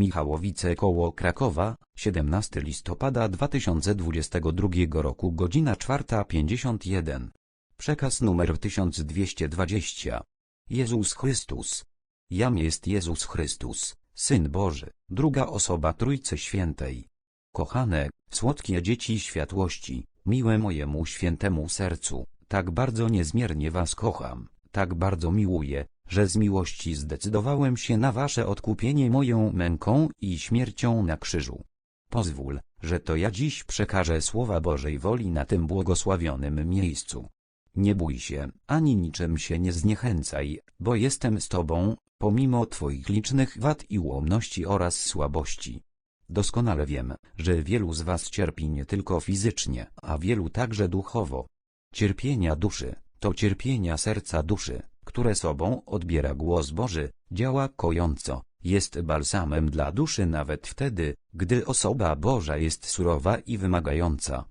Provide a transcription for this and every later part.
Michałowice koło Krakowa, 17 listopada 2022 roku godzina 4.51. Przekaz numer 1220. Jezus Chrystus. Jam jest Jezus Chrystus, Syn Boży, druga osoba Trójcy Świętej. Kochane, słodkie dzieci światłości, miłe mojemu świętemu sercu, tak bardzo niezmiernie was kocham, tak bardzo miłuję, że z miłości zdecydowałem się na wasze odkupienie moją męką i śmiercią na krzyżu. Pozwól, że to ja dziś przekażę słowa Bożej woli na tym błogosławionym miejscu. Nie bój się, ani niczym się nie zniechęcaj, bo jestem z tobą, pomimo twoich licznych wad i ułomności oraz słabości. Doskonale wiem, że wielu z was cierpi nie tylko fizycznie, a wielu także duchowo. Cierpienia duszy, to cierpienia serca duszy, które sobą odbiera głos Boży, działa kojąco, jest balsamem dla duszy nawet wtedy, gdy osoba Boża jest surowa i wymagająca.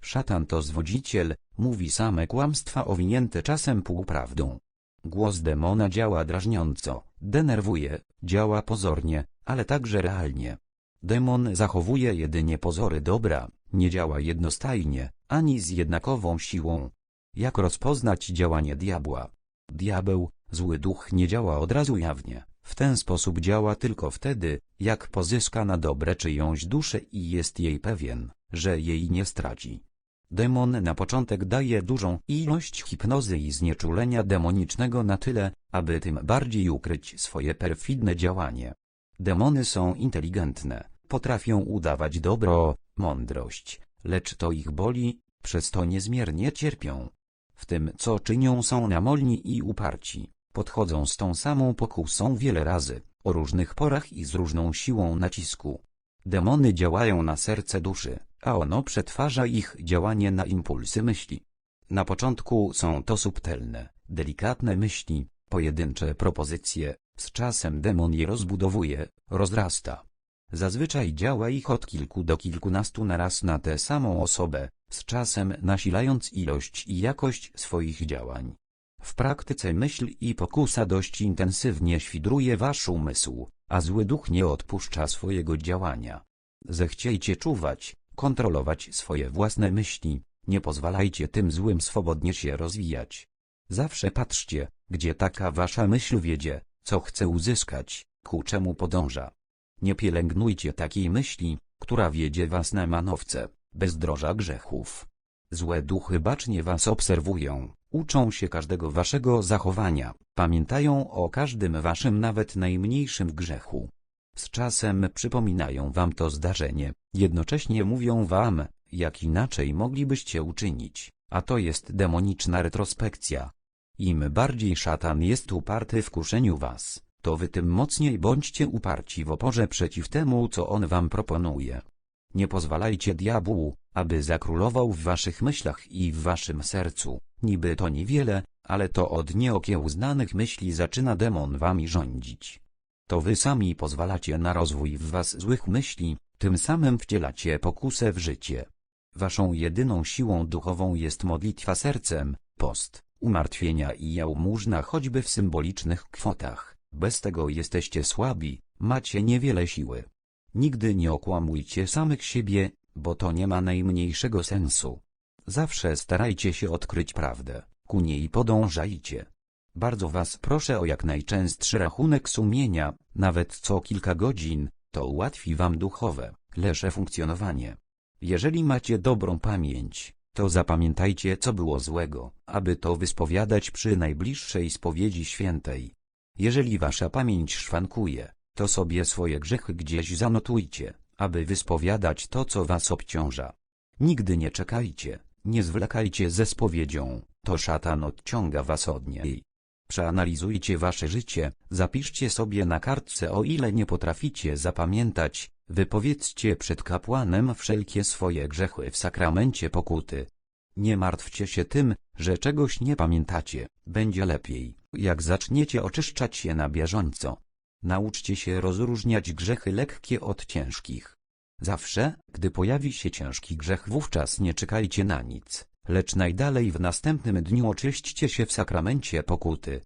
Szatan to zwodziciel, mówi same kłamstwa owinięte czasem półprawdą. Głos demona działa drażniąco, denerwuje, działa pozornie, ale także realnie. Demon zachowuje jedynie pozory dobra, nie działa jednostajnie, ani z jednakową siłą. Jak rozpoznać działanie diabła? Diabeł, zły duch nie działa od razu jawnie, w ten sposób działa tylko wtedy, jak pozyska na dobre czyjąś duszę i jest jej pewien, że jej nie straci. Demon na początek daje dużą ilość hipnozy i znieczulenia demonicznego na tyle, aby tym bardziej ukryć swoje perfidne działanie. Demony są inteligentne, potrafią udawać dobro, mądrość, lecz to ich boli, przez to niezmiernie cierpią. W tym co czynią są namolni i uparci, podchodzą z tą samą pokusą wiele razy, o różnych porach i z różną siłą nacisku. Demony działają na serce duszy, a ono przetwarza ich działanie na impulsy myśli. Na początku są to subtelne, delikatne myśli, pojedyncze propozycje, z czasem demon je rozbudowuje, rozrasta. Zazwyczaj działa ich od kilku do kilkunastu naraz na tę samą osobę, z czasem nasilając ilość i jakość swoich działań. W praktyce myśl i pokusa dość intensywnie świdruje wasz umysł, a zły duch nie odpuszcza swojego działania. Zechciejcie czuwać, kontrolować swoje własne myśli, nie pozwalajcie tym złym swobodnie się rozwijać. Zawsze patrzcie, gdzie taka wasza myśl wiedzie, co chce uzyskać, ku czemu podąża. Nie pielęgnujcie takiej myśli, która wiedzie was na manowce, bezdroża grzechów. Złe duchy bacznie was obserwują, uczą się każdego waszego zachowania, pamiętają o każdym waszym nawet najmniejszym grzechu. Z czasem przypominają wam to zdarzenie, jednocześnie mówią wam, jak inaczej moglibyście uczynić, a to jest demoniczna retrospekcja. Im bardziej szatan jest uparty w kuszeniu was, to wy tym mocniej bądźcie uparci w oporze przeciw temu, co on wam proponuje. Nie pozwalajcie diabłu, aby zakrólował w waszych myślach i w waszym sercu, niby to niewiele, ale to od nieokiełznanych myśli zaczyna demon wami rządzić. To wy sami pozwalacie na rozwój w was złych myśli, tym samym wcielacie pokusę w życie. Waszą jedyną siłą duchową jest modlitwa sercem, post, umartwienia i jałmużna choćby w symbolicznych kwotach. Bez tego jesteście słabi, macie niewiele siły. Nigdy nie okłamujcie samych siebie, bo to nie ma najmniejszego sensu. Zawsze starajcie się odkryć prawdę, ku niej podążajcie. Bardzo was proszę o jak najczęstszy rachunek sumienia, nawet co kilka godzin, to ułatwi wam duchowe, lesze funkcjonowanie. Jeżeli macie dobrą pamięć, to zapamiętajcie co było złego, aby to wyspowiadać przy najbliższej spowiedzi świętej. Jeżeli wasza pamięć szwankuje, to sobie swoje grzechy gdzieś zanotujcie, aby wyspowiadać to co was obciąża. Nigdy nie czekajcie, nie zwlekajcie ze spowiedzią, to szatan odciąga was od niej. Przeanalizujcie wasze życie, zapiszcie sobie na kartce o ile nie potraficie zapamiętać, wypowiedzcie przed kapłanem wszelkie swoje grzechy w sakramencie pokuty. Nie martwcie się tym, że czegoś nie pamiętacie, będzie lepiej, jak zaczniecie oczyszczać je na bieżąco. Nauczcie się rozróżniać grzechy lekkie od ciężkich. Zawsze, gdy pojawi się ciężki grzech wówczas nie czekajcie na nic, lecz najdalej w następnym dniu oczyśćcie się w sakramencie pokuty.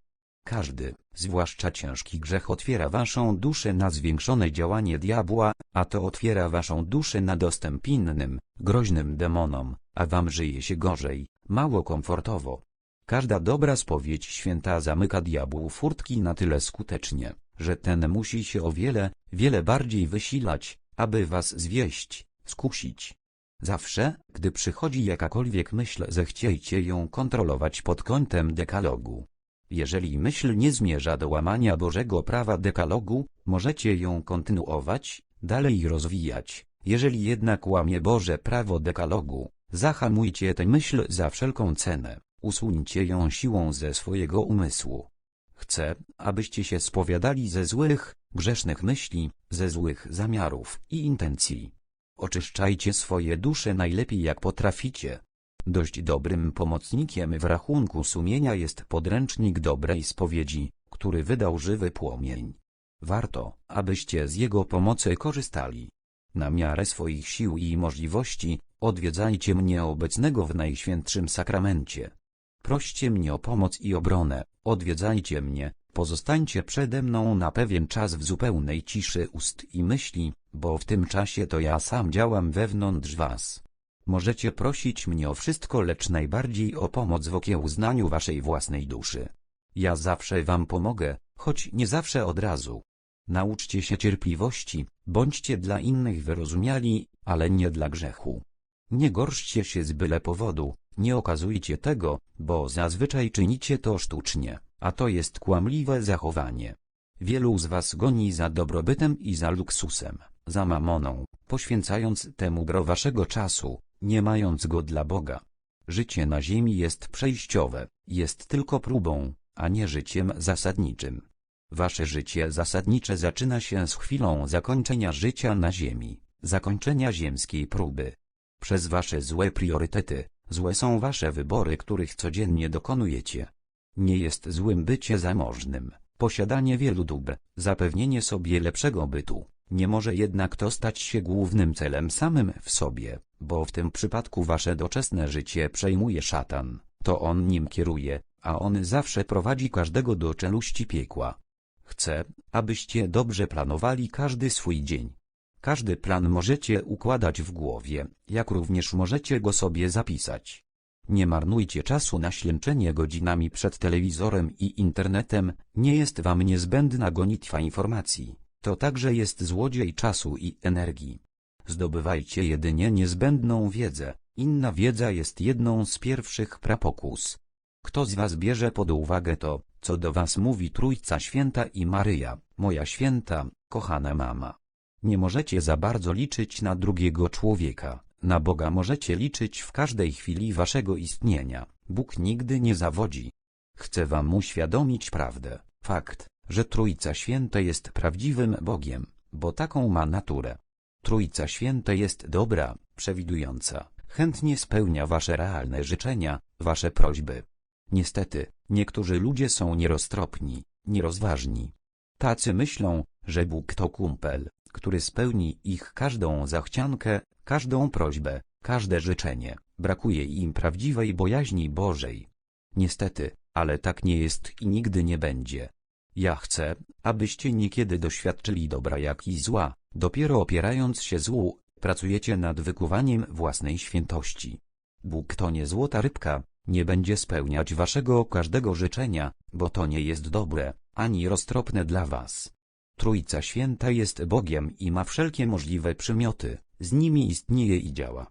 Każdy, zwłaszcza ciężki grzech otwiera waszą duszę na zwiększone działanie diabła, a to otwiera waszą duszę na dostęp innym, groźnym demonom, a wam żyje się gorzej, mało komfortowo. Każda dobra spowiedź święta zamyka diabłu furtki na tyle skutecznie, że ten musi się o wiele, wiele bardziej wysilać, aby was zwieść, skusić. Zawsze, gdy przychodzi jakakolwiek myśl zechciejcie ją kontrolować pod kątem dekalogu. Jeżeli myśl nie zmierza do łamania Bożego prawa dekalogu, możecie ją kontynuować, dalej rozwijać. Jeżeli jednak łamie Boże prawo dekalogu, zahamujcie tę myśl za wszelką cenę, usuńcie ją siłą ze swojego umysłu. Chcę, abyście się spowiadali ze złych, grzesznych myśli, ze złych zamiarów i intencji. Oczyszczajcie swoje dusze najlepiej jak potraficie. Dość dobrym pomocnikiem w rachunku sumienia jest podręcznik dobrej spowiedzi, który wydał żywy płomień. Warto, abyście z jego pomocy korzystali. Na miarę swoich sił i możliwości, odwiedzajcie mnie obecnego w Najświętszym Sakramencie. Proście mnie o pomoc i obronę, odwiedzajcie mnie, pozostańcie przede mną na pewien czas w zupełnej ciszy ust i myśli, bo w tym czasie to ja sam działam wewnątrz was. Możecie prosić mnie o wszystko, lecz najbardziej o pomoc w okiełznaniu waszej własnej duszy. Ja zawsze wam pomogę, choć nie zawsze od razu. Nauczcie się cierpliwości, bądźcie dla innych wyrozumiali, ale nie dla grzechu. Nie gorszcie się z byle powodu, nie okazujcie tego, bo zazwyczaj czynicie to sztucznie, a to jest kłamliwe zachowanie. Wielu z was goni za dobrobytem i za luksusem, za mamoną, poświęcając temu gro waszego czasu, nie mając go dla Boga. Życie na ziemi jest przejściowe, jest tylko próbą, a nie życiem zasadniczym. Wasze życie zasadnicze zaczyna się z chwilą zakończenia życia na ziemi, zakończenia ziemskiej próby. Przez wasze złe priorytety, złe są wasze wybory, których codziennie dokonujecie. Nie jest złym bycie zamożnym, posiadanie wielu dóbr, zapewnienie sobie lepszego bytu. Nie może jednak to stać się głównym celem samym w sobie, bo w tym przypadku wasze doczesne życie przejmuje szatan, to on nim kieruje, a on zawsze prowadzi każdego do czeluści piekła. Chcę, abyście dobrze planowali każdy swój dzień. Każdy plan możecie układać w głowie, jak również możecie go sobie zapisać. Nie marnujcie czasu na ślęczenie godzinami przed telewizorem i internetem, nie jest wam niezbędna gonitwa informacji, to także jest złodziej czasu i energii. Zdobywajcie jedynie niezbędną wiedzę, inna wiedza jest jedną z pierwszych prapokus. Kto z was bierze pod uwagę to, co do was mówi Trójca Święta i Maryja, moja święta, kochana mama? Nie możecie za bardzo liczyć na drugiego człowieka, na Boga możecie liczyć w każdej chwili waszego istnienia, Bóg nigdy nie zawodzi. Chcę wam uświadomić prawdę, fakt, że Trójca Święta jest prawdziwym Bogiem, bo taką ma naturę. Trójca Święta jest dobra, przewidująca, chętnie spełnia wasze realne życzenia, wasze prośby. Niestety, niektórzy ludzie są nieroztropni, nierozważni. Tacy myślą, że Bóg to kumpel, który spełni ich każdą zachciankę, każdą prośbę, każde życzenie. Brakuje im prawdziwej bojaźni Bożej. Niestety, ale tak nie jest i nigdy nie będzie. Ja chcę, abyście niekiedy doświadczyli dobra jak i zła, dopiero opierając się złu, pracujecie nad wykuwaniem własnej świętości. Bóg to nie złota rybka, nie będzie spełniać waszego każdego życzenia, bo to nie jest dobre, ani roztropne dla was. Trójca Święta jest Bogiem i ma wszelkie możliwe przymioty, z nimi istnieje i działa.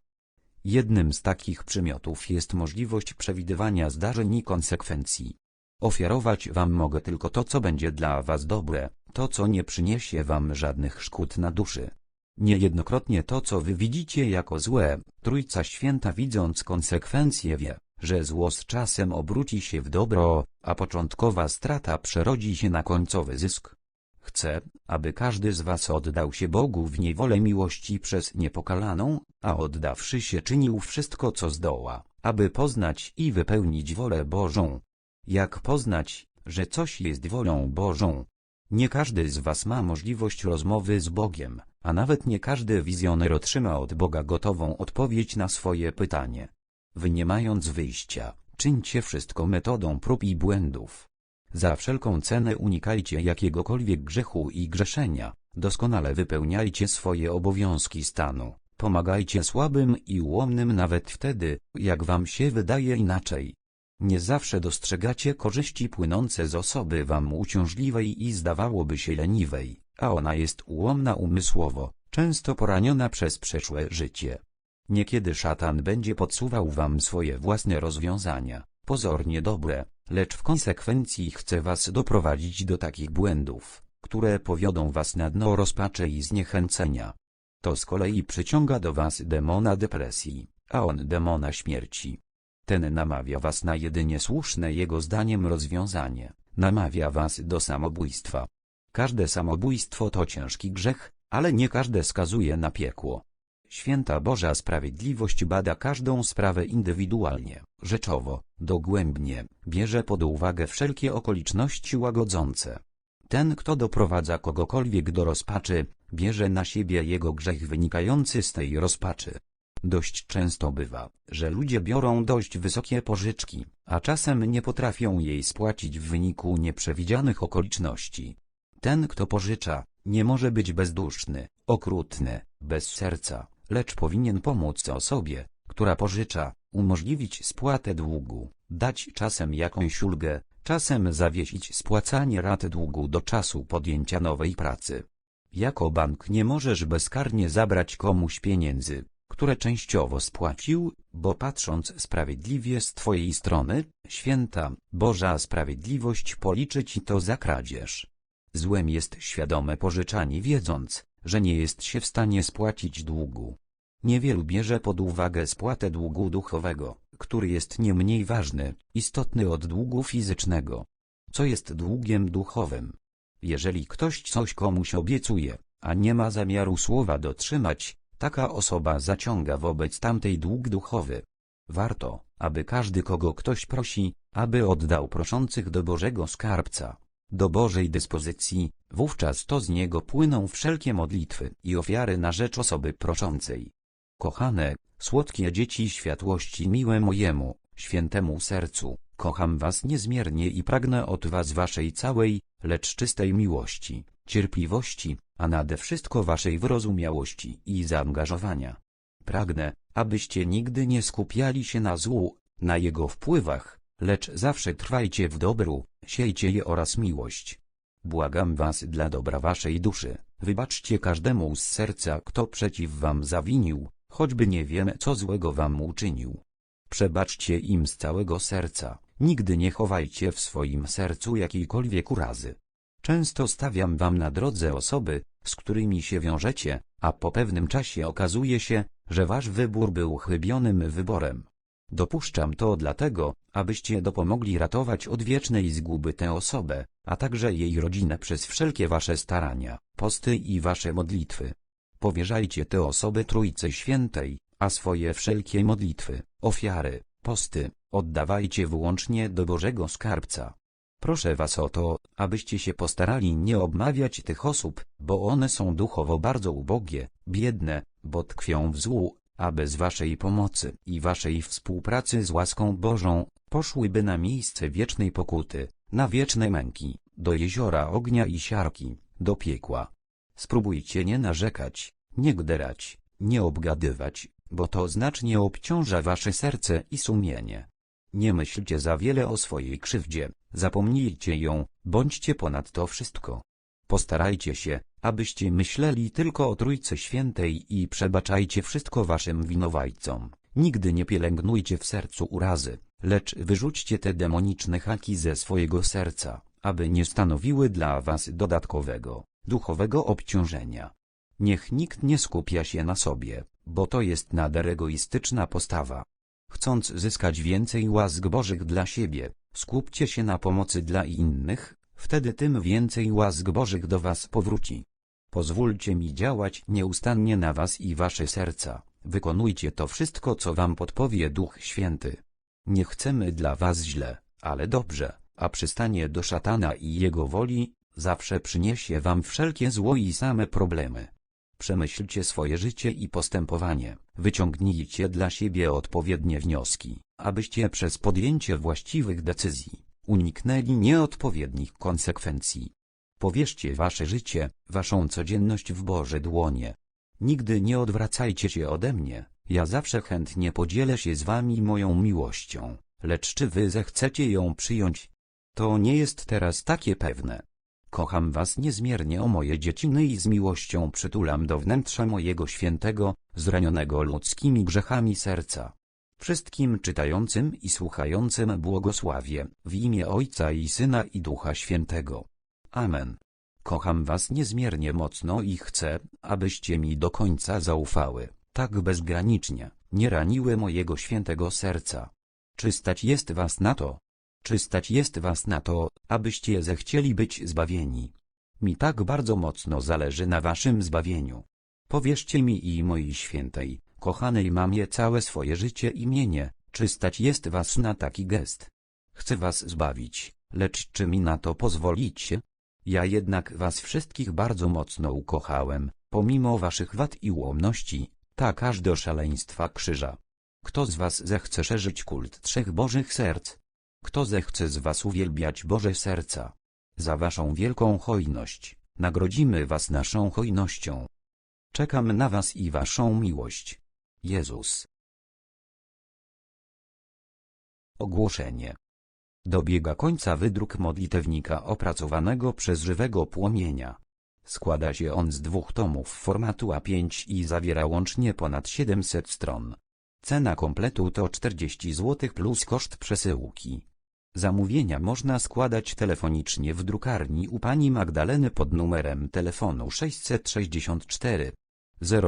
Jednym z takich przymiotów jest możliwość przewidywania zdarzeń i konsekwencji. Ofiarować wam mogę tylko to, co będzie dla was dobre, to, co nie przyniesie wam żadnych szkód na duszy. Niejednokrotnie to, co wy widzicie jako złe, Trójca Święta widząc konsekwencje wie, że zło z czasem obróci się w dobro, a początkowa strata przerodzi się na końcowy zysk. Chcę, aby każdy z was oddał się Bogu w niewolę miłości przez niepokalaną, a oddawszy się czynił wszystko co zdoła, aby poznać i wypełnić wolę Bożą. Jak poznać, że coś jest wolą Bożą? Nie każdy z was ma możliwość rozmowy z Bogiem, a nawet nie każdy wizjoner otrzyma od Boga gotową odpowiedź na swoje pytanie. Wy nie mając wyjścia, czyńcie wszystko metodą prób i błędów. Za wszelką cenę unikajcie jakiegokolwiek grzechu i grzeszenia, doskonale wypełniajcie swoje obowiązki stanu, pomagajcie słabym i ułomnym nawet wtedy, jak wam się wydaje inaczej. Nie zawsze dostrzegacie korzyści płynące z osoby wam uciążliwej i zdawałoby się leniwej, a ona jest ułomna umysłowo, często poraniona przez przeszłe życie. Niekiedy szatan będzie podsuwał wam swoje własne rozwiązania, pozornie dobre, lecz w konsekwencji chce was doprowadzić do takich błędów, które powiodą was na dno rozpaczy i zniechęcenia. To z kolei przyciąga do was demona depresji, a on demona śmierci. Ten namawia was na jedynie słuszne jego zdaniem rozwiązanie, namawia was do samobójstwa. Każde samobójstwo to ciężki grzech, ale nie każde skazuje na piekło. Święta Boża Sprawiedliwość bada każdą sprawę indywidualnie, rzeczowo, dogłębnie, bierze pod uwagę wszelkie okoliczności łagodzące. Ten, kto doprowadza kogokolwiek do rozpaczy, bierze na siebie jego grzech wynikający z tej rozpaczy. Dość często bywa, że ludzie biorą dość wysokie pożyczki, a czasem nie potrafią jej spłacić w wyniku nieprzewidzianych okoliczności. Ten, kto pożycza, nie może być bezduszny, okrutny, bez serca, lecz powinien pomóc osobie, która pożycza, umożliwić spłatę długu, dać czasem jakąś ulgę, czasem zawiesić spłacanie rat długu do czasu podjęcia nowej pracy. Jako bank nie możesz bezkarnie zabrać komuś pieniędzy, które częściowo spłacił, bo patrząc sprawiedliwie z twojej strony, święta, Boża sprawiedliwość policzy ci to za kradzież. Złem jest świadome pożyczanie wiedząc, że nie jest się w stanie spłacić długu. Niewielu bierze pod uwagę spłatę długu duchowego, który jest nie mniej ważny, istotny od długu fizycznego. Co jest długiem duchowym? Jeżeli ktoś coś komuś obiecuje, a nie ma zamiaru słowa dotrzymać, taka osoba zaciąga wobec tamtej dług duchowy. Warto, aby każdy kogo ktoś prosi, aby oddał proszących do Bożego Skarbca, do Bożej dyspozycji, wówczas to z niego płyną wszelkie modlitwy i ofiary na rzecz osoby proszącej. Kochane, słodkie dzieci światłości miłe mojemu, świętemu sercu, kocham was niezmiernie i pragnę od was waszej całej, lecz czystej miłości, cierpliwości, a nade wszystko waszej wyrozumiałości i zaangażowania. Pragnę, abyście nigdy nie skupiali się na złu, na jego wpływach, lecz zawsze trwajcie w dobru, siejcie je oraz miłość. Błagam was dla dobra waszej duszy, wybaczcie każdemu z serca, kto przeciw wam zawinił, choćby nie wiemy co złego wam uczynił. Przebaczcie im z całego serca, nigdy nie chowajcie w swoim sercu jakiejkolwiek urazy. Często stawiam wam na drodze osoby, z którymi się wiążecie, a po pewnym czasie okazuje się, że wasz wybór był chybionym wyborem. Dopuszczam to dlatego, abyście dopomogli ratować od wiecznej zguby tę osobę, a także jej rodzinę przez wszelkie wasze starania, posty i wasze modlitwy. Powierzajcie te osoby Trójcy Świętej, a swoje wszelkie modlitwy, ofiary, posty, oddawajcie wyłącznie do Bożego Skarbca. Proszę was o to, abyście się postarali nie obmawiać tych osób, bo one są duchowo bardzo ubogie, biedne, bo tkwią w złu, a bez waszej pomocy i waszej współpracy z łaską Bożą, poszłyby na miejsce wiecznej pokuty, na wieczne męki, do jeziora ognia i siarki, do piekła. Spróbujcie nie narzekać, nie gderać, nie obgadywać, bo to znacznie obciąża wasze serce i sumienie. Nie myślcie za wiele o swojej krzywdzie, zapomnijcie ją, bądźcie ponad to wszystko. Postarajcie się, abyście myśleli tylko o Trójcy Świętej i przebaczajcie wszystko waszym winowajcom. Nigdy nie pielęgnujcie w sercu urazy, lecz wyrzućcie te demoniczne haki ze swojego serca, aby nie stanowiły dla was dodatkowego, duchowego obciążenia. Niech nikt nie skupia się na sobie, bo to jest nader egoistyczna postawa. Chcąc zyskać więcej łask Bożych dla siebie, skupcie się na pomocy dla innych, wtedy tym więcej łask Bożych do was powróci. Pozwólcie mi działać nieustannie na was i wasze serca, wykonujcie to wszystko co wam podpowie Duch Święty. Nie chcemy dla was źle, ale dobrze, a przystanie do szatana i jego woli, zawsze przyniesie wam wszelkie zło i same problemy. Przemyślcie swoje życie i postępowanie, wyciągnijcie dla siebie odpowiednie wnioski, abyście przez podjęcie właściwych decyzji, Uniknęli nieodpowiednich konsekwencji. Powierzcie wasze życie, waszą codzienność w Boże dłonie. Nigdy nie odwracajcie się ode mnie, ja zawsze chętnie podzielę się z wami moją miłością, lecz czy wy zechcecie ją przyjąć? To nie jest teraz takie pewne. Kocham was niezmiernie o moje dzieciny i z miłością przytulam do wnętrza mojego świętego, zranionego ludzkimi grzechami serca. Wszystkim czytającym i słuchającym błogosławię, w imię Ojca i Syna i Ducha Świętego. Amen. Kocham was niezmiernie mocno i chcę, abyście mi do końca zaufały, tak bezgranicznie, nie raniły mojego świętego serca. Czy stać jest was na to? Czy stać jest was na to, abyście zechcieli być zbawieni? Mi tak bardzo mocno zależy na waszym zbawieniu. Powierzcie mi i mojej świętej, kochanej mamie całe swoje życie i mienie, czy stać jest was na taki gest? Chcę was zbawić, lecz czy mi na to pozwolicie? Ja jednak was wszystkich bardzo mocno ukochałem, pomimo waszych wad i ułomności, tak aż do szaleństwa krzyża. Kto z was zechce szerzyć kult trzech Bożych Serc? Kto zechce z was uwielbiać Boże Serca? Za waszą wielką hojność, nagrodzimy was naszą hojnością. Czekam na was i waszą miłość. Jezus. Ogłoszenie. Dobiega końca wydruk modlitewnika opracowanego przez żywego płomienia. Składa się on z dwóch tomów formatu A5 i zawiera łącznie ponad 700 stron. Cena kompletu to 40 zł plus koszt przesyłki. Zamówienia można składać telefonicznie w drukarni u pani Magdaleny pod numerem telefonu 664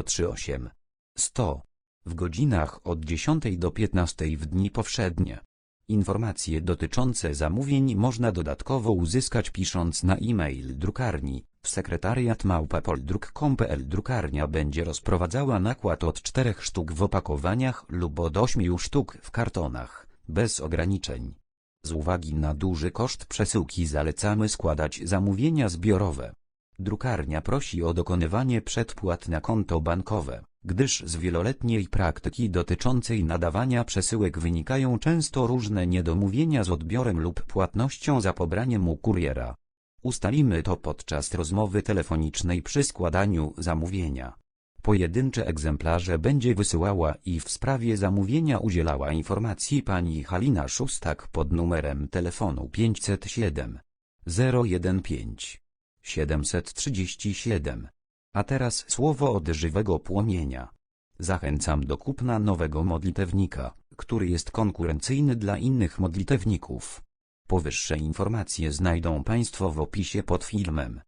038 100 w godzinach od 10 do 15 w dni powszednie. Informacje dotyczące zamówień można dodatkowo uzyskać pisząc na e-mail drukarni w sekretariat małpapoldruk.com.pl Drukarnia będzie rozprowadzała nakład od 4 sztuk w opakowaniach lub od 8 sztuk w kartonach, bez ograniczeń. Z uwagi na duży koszt przesyłki zalecamy składać zamówienia zbiorowe. Drukarnia prosi o dokonywanie przedpłat na konto bankowe, gdyż z wieloletniej praktyki dotyczącej nadawania przesyłek wynikają często różne niedomówienia z odbiorem lub płatnością za pobraniem u kuriera. Ustalimy to podczas rozmowy telefonicznej przy składaniu zamówienia. Pojedyncze egzemplarze będzie wysyłała i w sprawie zamówienia udzielała informacji pani Halina Szustak pod numerem telefonu 507 015 737. A teraz słowo od żywego płomienia. Zachęcam do kupna nowego modlitewnika, który jest konkurencyjny dla innych modlitewników. Powyższe informacje znajdą Państwo w opisie pod filmem.